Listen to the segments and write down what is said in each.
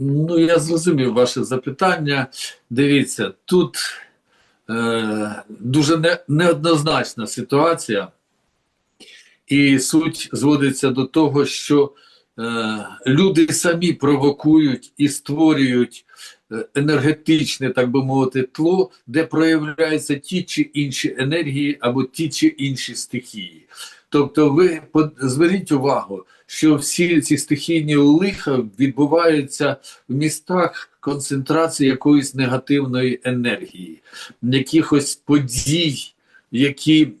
Ну, я зрозумів ваше запитання. Дивіться, тут е, дуже не, неоднозначна ситуація, і суть зводиться до того, що е, люди самі провокують і створюють е, енергетичне, так би мовити, тло, де проявляються ті чи інші енергії або ті чи інші стихії. Тобто, ви зверніть увагу, що всі ці стихійні лиха відбуваються в містах концентрації якоїсь негативної енергії, якихось подій, які,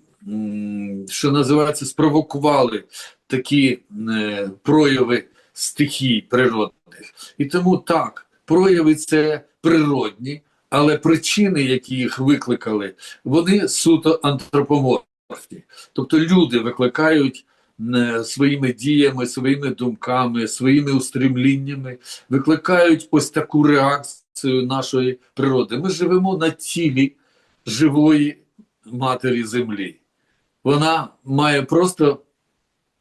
що називається, спровокували такі е, прояви стихій природних. І тому так, прояви це природні, але причини, які їх викликали, вони суто антропоморфні. Тобто люди викликають своїми діями, своїми думками, своїми устремліннями, викликають ось таку реакцію нашої природи. Ми живемо на тілі живої матері землі. Вона має просто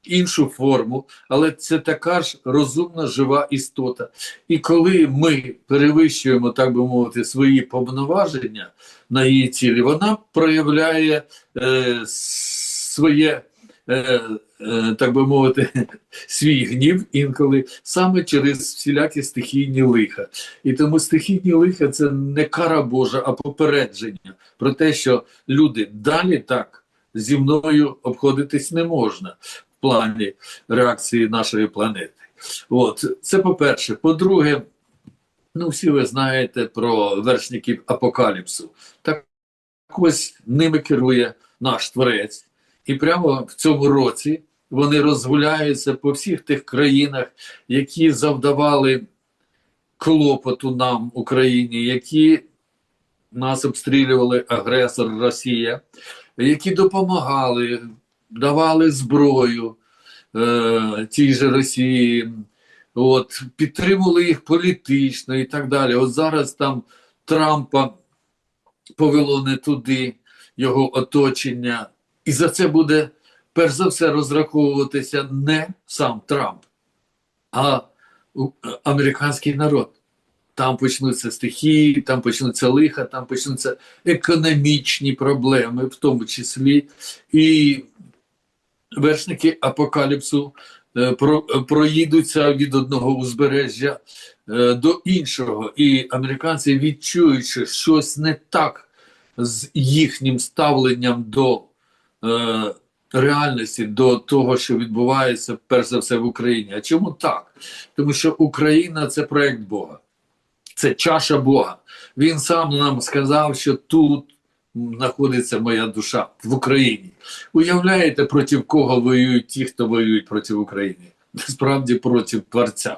іншу форму, але це така ж розумна жива істота. І коли ми перевищуємо, так би мовити, свої повноваження на її тілі, вона проявляє е, своє. Е, е, так би мовити, свій гнів інколи саме через всілякі стихійні лиха. І тому стихійні лиха це не кара Божа, а попередження про те, що люди далі так зі мною обходитись не можна в плані реакції нашої планети. От це по-перше. По-друге, ну всі ви знаєте про вершників апокаліпсу. Так ось ними керує наш творець. І прямо в цьому році вони розгуляються по всіх тих країнах, які завдавали клопоту нам, Україні, які нас обстрілювали агресор Росія, які допомагали, давали зброю е, тій же Росії, от, підтримували їх політично і так далі. От зараз там Трампа повело не туди, його оточення. І за це буде перш за все розраховуватися не сам Трамп, а американський народ. Там почнуться стихії, там почнуться лиха, там почнуться економічні проблеми, в тому числі. І вершники апокаліпсу е, проїдуться від одного узбережжя е, до іншого. І американці відчують, що щось не так з їхнім ставленням до е, реальності, до того, що відбувається перш за все в Україні. А чому так? Тому що Україна це проект Бога, це чаша Бога. Він сам нам сказав, що тут знаходиться моя душа в Україні. Уявляєте, проти кого воюють ті, хто воюють проти України? Насправді проти Творця.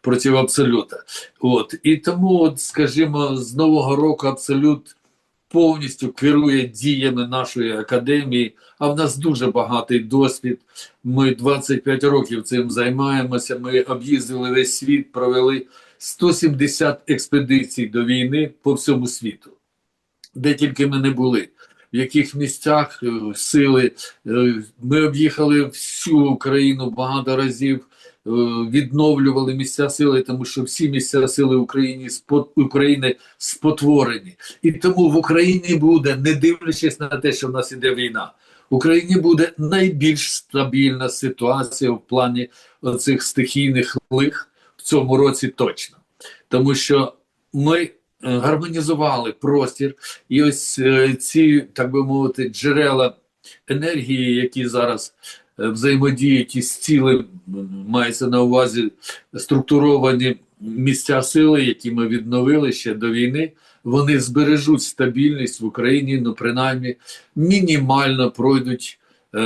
Проти абсолюта. От. І тому, от, скажімо, з Нового року абсолют повністю керує діями нашої академії, а в нас дуже багатий досвід. Ми 25 років цим займаємося. Ми об'їздили весь світ, провели 170 експедицій до війни по всьому світу, де тільки ми не були. В яких місцях е, сили Е, ми об'їхали всю Україну багато разів, відновлювали місця сили, тому що всі місця сили Україні спо- України спотворені. І тому в Україні буде, не дивлячись на те, що в нас іде війна, в Україні буде найбільш стабільна ситуація в плані цих стихійних лих в цьому році точно. Тому що ми е, гармонізували простір, і ось е, ці, так би мовити, джерела енергії, які зараз е, взаємодіють із цілим, мається на увазі структуровані місця сили, які ми відновили ще до війни, вони збережуть стабільність в Україні, ну принаймні мінімально пройдуть е,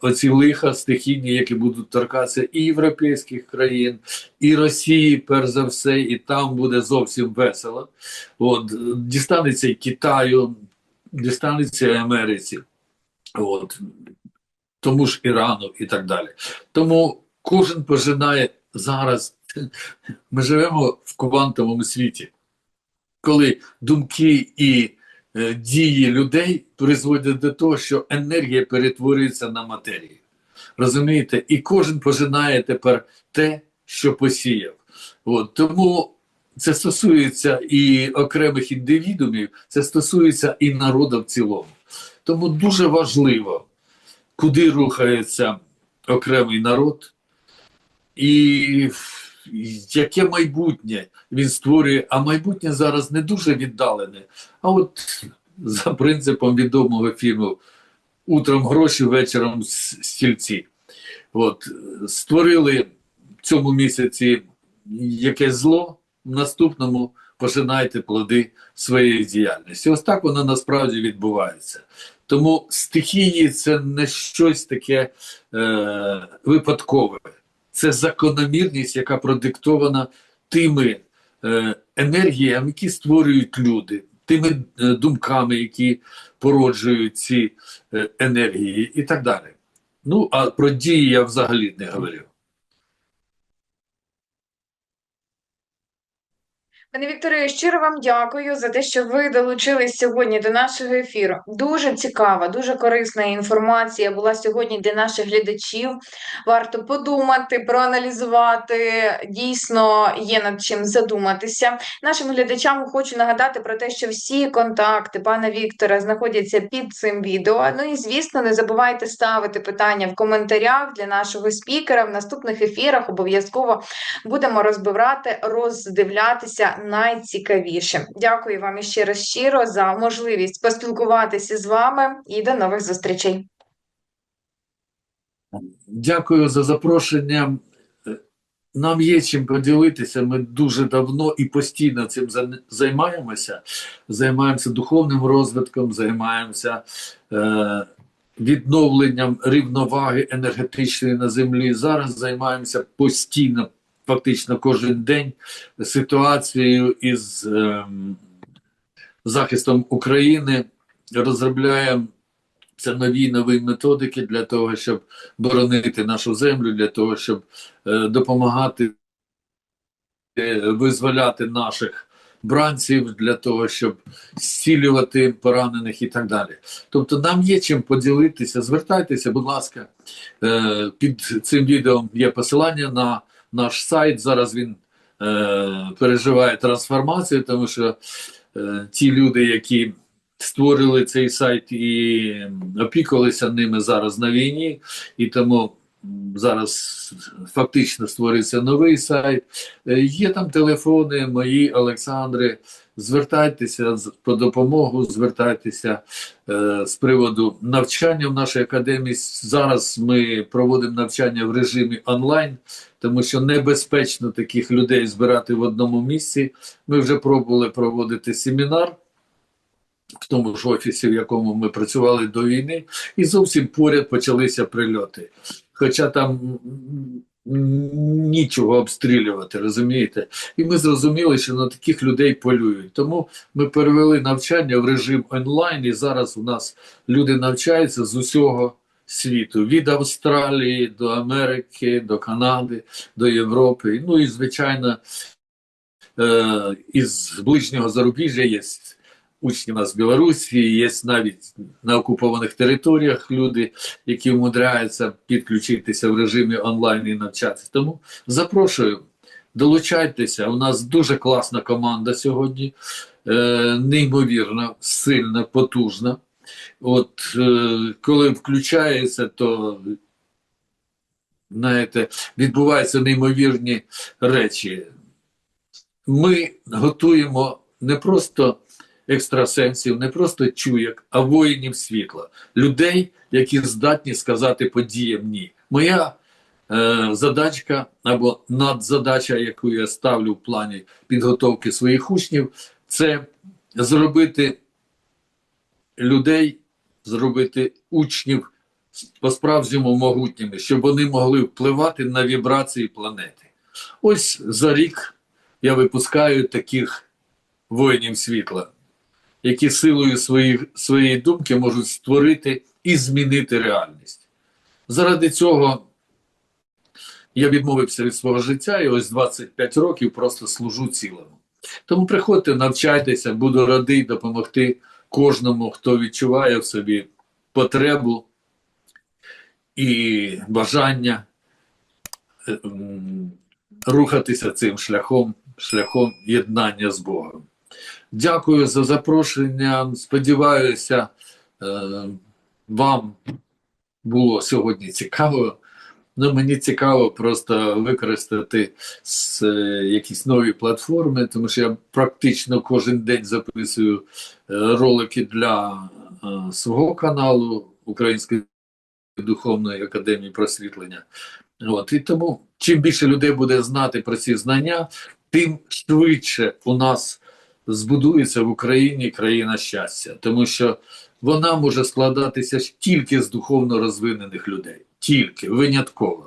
оці лиха стихійні, які будуть торкатися і європейських країн, і Росії, перш за все, і там буде зовсім весело. От дістанеться і Китаю, дістанеться Америці. От. Тому ж Ірану і так далі. Тому кожен пожинає зараз. Ми живемо в квантовому світі, коли думки і е, дії людей призводять до того, що енергія перетворюється на матерію. Розумієте? І кожен пожинає тепер те, що посіяв. От, тому це стосується і окремих індивідумів, це стосується і народу в цілому. Тому дуже важливо, куди рухається окремий народ, і яке майбутнє він створює, а майбутнє зараз не дуже віддалене. А от за принципом відомого фільму Утром гроші, вечором стільці. От, створили в цьому місяці якесь зло, в наступному пожинайте плоди своєї діяльності. Ось так воно насправді відбувається. Тому стихії це не щось таке е, випадкове, це закономірність, яка продиктована тими е, енергіями, які створюють люди, тими е, думками, які породжують ці е, енергії, і так далі. Ну, а про дії я взагалі не говорив. Пане Вікторе, щиро вам дякую за те, що ви долучились сьогодні до нашого ефіру. Дуже цікава, дуже корисна інформація була сьогодні для наших глядачів. Варто подумати, проаналізувати. Дійсно, є над чим задуматися. Нашим глядачам хочу нагадати про те, що всі контакти пана Віктора знаходяться під цим відео. Ну і звісно, не забувайте ставити питання в коментарях для нашого спікера. В наступних ефірах обов'язково будемо розбирати, роздивлятися найцікавіше. Дякую вам іще раз щиро за можливість поспілкуватися з вами і до нових зустрічей. Дякую за запрошення. Нам є чим поділитися. Ми дуже давно і постійно цим займаємося. Займаємося духовним розвитком, займаємося е, відновленням рівноваги енергетичної на землі. Зараз займаємося постійно, фактично кожен день, ситуацією із ем, захистом України. Розробляємо це нові нові методики для того, щоб боронити нашу землю, для того, щоб е, допомагати е, визволяти наших бранців, для того, щоб зцілювати поранених і так далі. Тобто, нам є чим поділитися. Звертайтеся, будь ласка, е, під цим відео є посилання на наш сайт. Зараз він е, переживає трансформацію, тому що е, ті люди, які створили цей сайт і опікувалися ними зараз на війні, і тому зараз фактично створюється новий сайт. Е, Є там телефони мої, Олександри. Звертайтеся по допомогу, звертайтеся е, з приводу навчання в нашій академії. Зараз ми проводимо навчання в режимі онлайн, тому що небезпечно таких людей збирати в одному місці. Ми вже пробували проводити семінар в тому ж офісі, в якому ми працювали до війни, і зовсім поряд почалися прильоти. Хоча там нічого обстрілювати, розумієте? І ми зрозуміли, що на таких людей полюють. Тому ми перевели навчання в режим онлайн, і зараз у нас люди навчаються з усього світу: від Австралії до Америки, до Канади, до Європи. Ну і звичайно, е, із ближнього зарубіжжя є учні нас в Білорусі, є навіть на окупованих територіях люди, які вмудряються підключитися в режимі онлайн і навчатися. Тому запрошую, долучайтеся. У нас дуже класна команда сьогодні, е, неймовірно, сильна, потужна. От е, коли включається, то знаєте, відбуваються неймовірні речі. Ми готуємо не просто екстрасенсів, не просто чуєк, а воїнів світла, людей, які здатні сказати подіям ні. Моя е, задачка або надзадача, яку я ставлю в плані підготовки своїх учнів, це зробити людей, зробити учнів по-справжньому могутніми, щоб вони могли впливати на вібрації планети. Ось за рік я випускаю таких воїнів світла, які силою своїх, своєї думки можуть створити і змінити реальність. Заради цього я відмовився від свого життя і ось 25 років просто служу цілому. Тому приходьте, навчайтеся, буду радий допомогти кожному, хто відчуває в собі потребу і бажання е, рухатися цим шляхом, шляхом єднання з Богом. Дякую за запрошення. Сподіваюся, е, вам було сьогодні цікаво. Ну, мені цікаво просто використати с, е, якісь нові платформи, тому що я практично кожен день записую е, ролики для е, свого каналу Української духовної академії просвітлення. От, і тому, чим більше людей буде знати про ці знання, тим швидше у нас збудується в Україні країна щастя, тому що вона може складатися тільки з духовно розвинених людей, тільки винятково.